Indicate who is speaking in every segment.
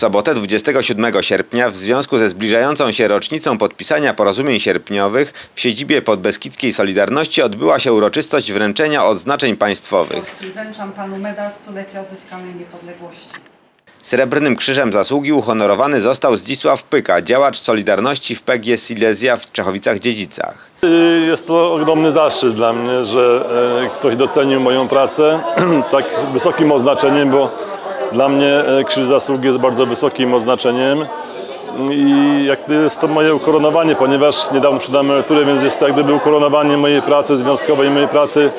Speaker 1: sobotę 27 sierpnia w związku ze zbliżającą się rocznicą podpisania porozumień sierpniowych w siedzibie Podbeskidzkiej Solidarności odbyła się uroczystość wręczenia odznaczeń państwowych.
Speaker 2: Wręczam panu medal stulecia odzyskanej niepodległości.
Speaker 1: Srebrnym Krzyżem Zasługi uhonorowany został Zdzisław Pyka, działacz Solidarności w PG Silesia w Czechowicach-Dziedzicach.
Speaker 3: Jest to ogromny zaszczyt dla mnie, że e, ktoś docenił moją pracę tak wysokim oznaczeniem, bo dla mnie e, Krzyż Zasługi jest bardzo wysokim oznaczeniem i jak jest to moje ukoronowanie, ponieważ niedawno przydałem emeryturę, więc jest to jak gdyby ukoronowanie mojej pracy związkowej, mojej pracy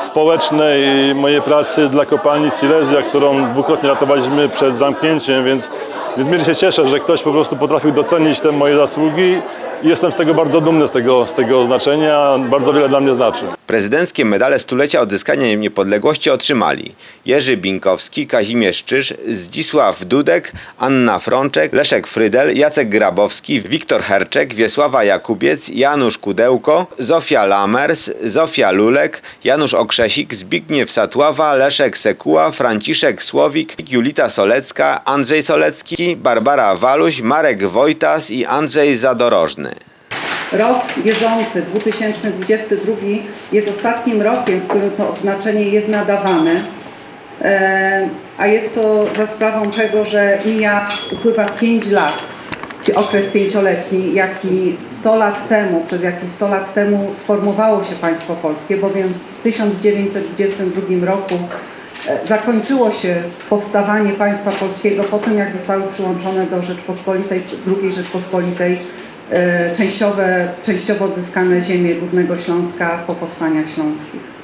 Speaker 3: społecznej, mojej pracy dla kopalni Silesia, którą dwukrotnie ratowaliśmy przed zamknięciem, więc niezmiernie się cieszę, że ktoś po prostu potrafił docenić te moje zasługi i jestem z tego bardzo dumny, z tego, z tego oznaczenia. Bardzo wiele dla mnie znaczy.
Speaker 1: Prezydenckie medale stulecia odzyskania niepodległości otrzymali Jerzy Binkowski, Kazimierz Czyż, Zdzisław Dudek, Anna Frączek, Leszek Frydel, Jacek Grabowski, Wiktor Herczek, Wiesława Jakubiec, Janusz Kudełko, Zofia Lamers, Zofia Lulek, Janusz Okrzesik, Zbigniew Satława, Leszek Sekuła, Franciszek Słowik, Julita Solecka, Andrzej Solecki, Barbara Waluś, Marek Wojtas i Andrzej Zadorożny.
Speaker 2: Rok bieżący 2022 jest ostatnim rokiem, w którym to odznaczenie jest nadawane. E, A jest to za sprawą tego, że mija, upływa 5 lat, okres pięcioletni, jaki 100 lat temu, przed jaki 100 lat temu formowało się państwo polskie, bowiem w 1922 roku e, zakończyło się powstawanie państwa polskiego po tym, jak zostały przyłączone do Rzeczpospolitej, II Rzeczpospolitej częściowe, częściowo odzyskane ziemie Górnego Śląska po powstaniach śląskich.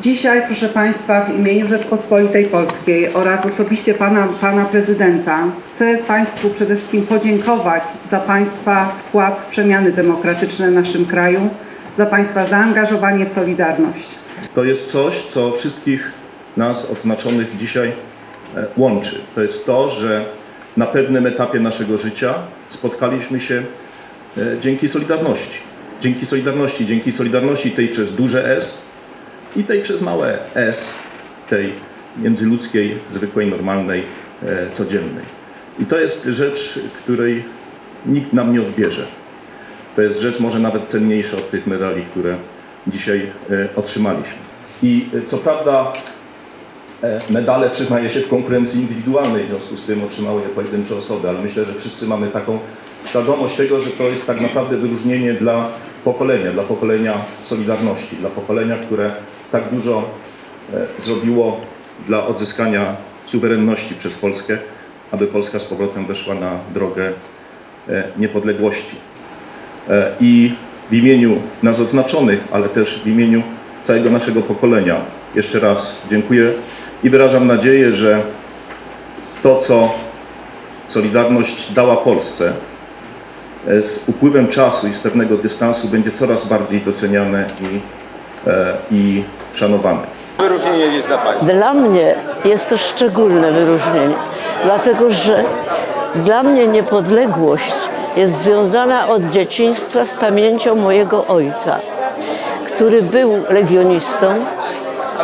Speaker 2: Dzisiaj, proszę Państwa, w imieniu Rzeczpospolitej Polskiej oraz osobiście Pana, Pana Prezydenta chcę Państwu przede wszystkim podziękować za Państwa wkład w przemiany demokratyczne w naszym kraju, za Państwa zaangażowanie w Solidarność.
Speaker 4: To jest coś, co wszystkich nas odznaczonych dzisiaj e, łączy. To jest to, że na pewnym etapie naszego życia spotkaliśmy się e, dzięki Solidarności. Dzięki Solidarności, dzięki Solidarności tej przez duże S i tej przez małe S, tej międzyludzkiej, zwykłej, normalnej, e, codziennej. I to jest rzecz, której nikt nam nie odbierze. To jest rzecz może nawet cenniejsza od tych medali, które dzisiaj e, otrzymaliśmy. I co prawda medale przyznaje się w konkurencji indywidualnej, w związku z tym otrzymały je pojedyncze osoby, ale myślę, że wszyscy mamy taką świadomość tego, że to jest tak naprawdę wyróżnienie dla pokolenia, dla pokolenia Solidarności, dla pokolenia, które tak dużo e, zrobiło dla odzyskania suwerenności przez Polskę, aby Polska z powrotem weszła na drogę e, niepodległości. E, I w imieniu nas odznaczonych, ale też w imieniu całego naszego pokolenia jeszcze raz dziękuję i wyrażam nadzieję, że to, co Solidarność dała Polsce, e, z upływem czasu i z pewnego dystansu będzie coraz bardziej doceniane i, e, i szanowane.
Speaker 1: Wyróżnienie jest dla Państwa.
Speaker 5: Dla mnie jest to szczególne wyróżnienie, dlatego że dla mnie niepodległość jest związana od dzieciństwa z pamięcią mojego ojca, który był legionistą,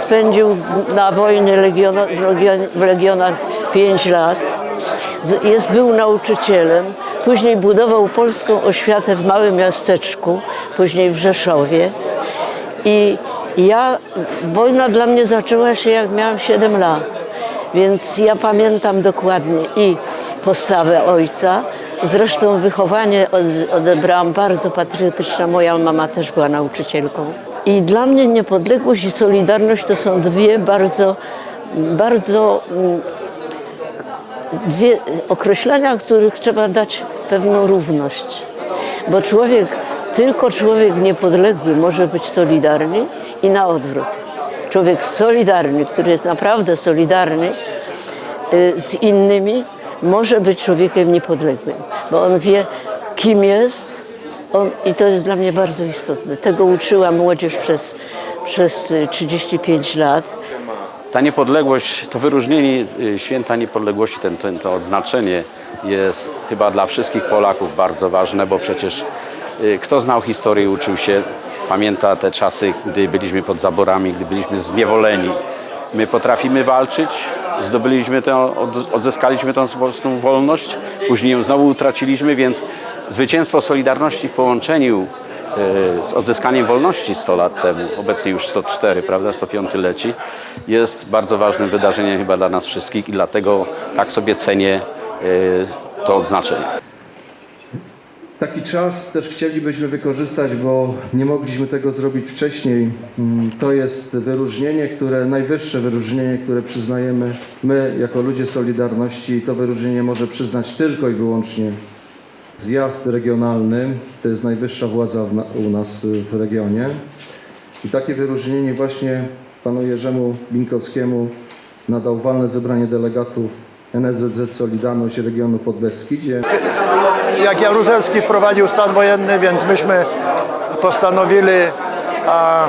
Speaker 5: spędził na wojnie legiona, w legion- w legionach 5 lat, jest, był nauczycielem, później budował polską oświatę w małym miasteczku, później w Rzeszowie. I ja, wojna dla mnie zaczęła się jak miałam 7 lat, więc ja pamiętam dokładnie i postawę ojca, zresztą wychowanie od- odebrałam bardzo patriotyczne, moja mama też była nauczycielką. I dla mnie niepodległość i solidarność to są dwie bardzo, bardzo mm, dwie określenia, których trzeba dać pewną równość. Bo człowiek, tylko człowiek niepodległy może być solidarny i na odwrót. Człowiek solidarny, który jest naprawdę solidarny y, z innymi, może być człowiekiem niepodległym, bo on wie, kim jest on, i to jest dla mnie bardzo istotne. Tego uczyła młodzież przez, przez y, 35 lat.
Speaker 6: Ta niepodległość, to wyróżnienie y, święta niepodległości, ten, ten, to odznaczenie jest chyba dla wszystkich Polaków bardzo ważne, bo przecież y, kto znał historię, uczył się, pamięta te czasy, gdy byliśmy pod zaborami, gdy byliśmy zniewoleni. My potrafimy walczyć, zdobyliśmy tę, od- odzyskaliśmy tą swoją wolność, później ją znowu utraciliśmy, więc zwycięstwo Solidarności w połączeniu e, z odzyskaniem wolności 100 lat temu, obecnie już 104, prawda, 105 leci, jest bardzo ważnym wydarzeniem chyba dla nas wszystkich i dlatego tak sobie cenię e, to odznaczenie.
Speaker 7: Taki czas też chcielibyśmy wykorzystać, bo nie mogliśmy tego zrobić wcześniej. Mm, To jest wyróżnienie, które, najwyższe wyróżnienie, które przyznajemy my jako ludzie Solidarności i to wyróżnienie może przyznać tylko i wyłącznie zjazd regionalny. To jest najwyższa władza u nas y, w regionie. I takie wyróżnienie właśnie panu Jerzemu Binkowskiemu nadał walne zebranie delegatów NSZZ Solidarność regionu Podbeskidzie.
Speaker 8: jak Jaruzelski wprowadził stan wojenny, więc myśmy postanowili a,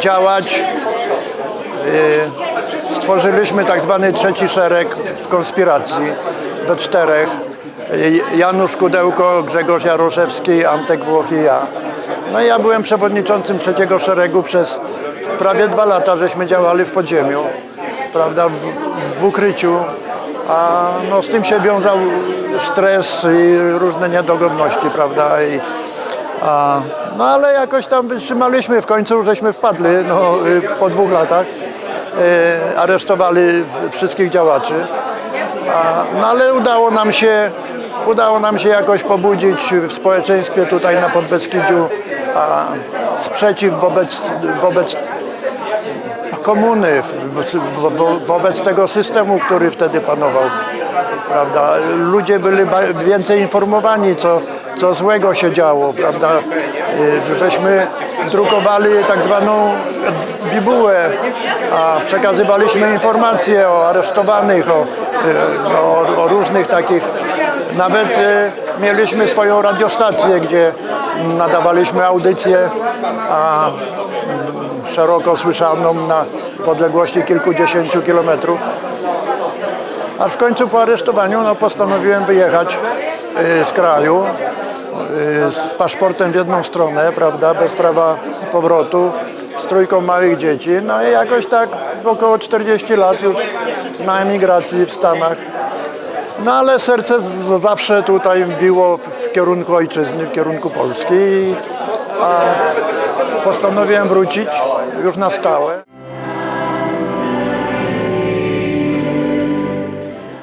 Speaker 8: działać. Y, stworzyliśmy tak zwany trzeci szereg w konspiracji we czterech. Janusz Kudełko, Grzegorz Jaroszewski, Antek Włoch i ja. No i ja byłem przewodniczącym trzeciego szeregu przez prawie dwa lata, żeśmy działali w podziemiu, prawda, w, w ukryciu. A no, z tym się wiązał stres i różne niedogodności, prawda? I, a, no ale jakoś tam wytrzymaliśmy, w końcu żeśmy wpadli no, y, po dwóch latach. Y, aresztowali wszystkich działaczy. A, no ale udało nam się udało nam się jakoś pobudzić w społeczeństwie tutaj na Podbeskidziu sprzeciw wobec, wobec komuny, wobec tego systemu, który wtedy panował. Prawda? Ludzie byli więcej informowani, co, co złego się działo. Prawda? Y, Żeśmy drukowali tak zwaną bibułę, a przekazywaliśmy informacje o aresztowanych, o, y, o, o różnych takich. Nawet y, mieliśmy swoją radiostację, gdzie nadawaliśmy audycje, a szeroko słyszaną na podległości kilkudziesięciu kilometrów. A w końcu po aresztowaniu no, postanowiłem wyjechać y, z kraju y, z paszportem w jedną stronę, prawda, bez prawa powrotu, z trójką małych dzieci. No i jakoś tak około 40 lat już na emigracji w Stanach. No ale serce zawsze tutaj biło w kierunku ojczyzny, w kierunku Polski. A postanowiłem wrócić już na stałe.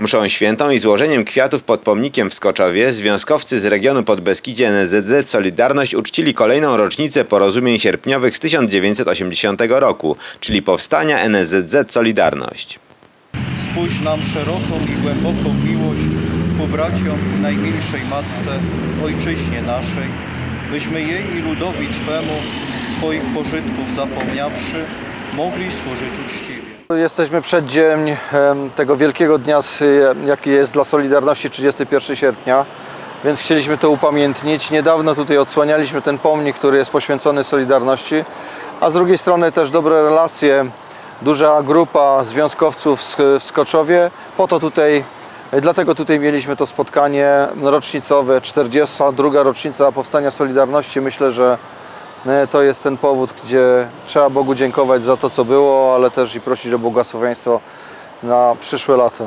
Speaker 1: Mszą świętą i złożeniem kwiatów pod pomnikiem w Skoczowie związkowcy z regionu Podbeskidzie NSZZ Solidarność uczcili kolejną rocznicę porozumień sierpniowych z 1980 roku, czyli powstania NSZZ Solidarność.
Speaker 9: Spójrz nam szeroką i głęboką miłość ku braciom i najmilszej Matce, Ojczyźnie naszej, byśmy jej i ludowi Twemu swoich pożytków zapomniawszy, mogli służyć uczciwie.
Speaker 7: Jesteśmy przed dzień tego wielkiego dnia, jaki jest dla Solidarności 31 sierpnia, więc chcieliśmy to upamiętnić. Niedawno tutaj odsłanialiśmy ten pomnik, który jest poświęcony Solidarności, a z drugiej strony też dobre relacje, duża grupa związkowców w Sk- w Skoczowie. Po to tutaj, dlatego tutaj mieliśmy to spotkanie rocznicowe, 42. rocznica powstania Solidarności. Myślę, że E, To jest ten powód, gdzie trzeba Bogu dziękować za to, co było, ale też i prosić o błogosławieństwo na przyszłe lata.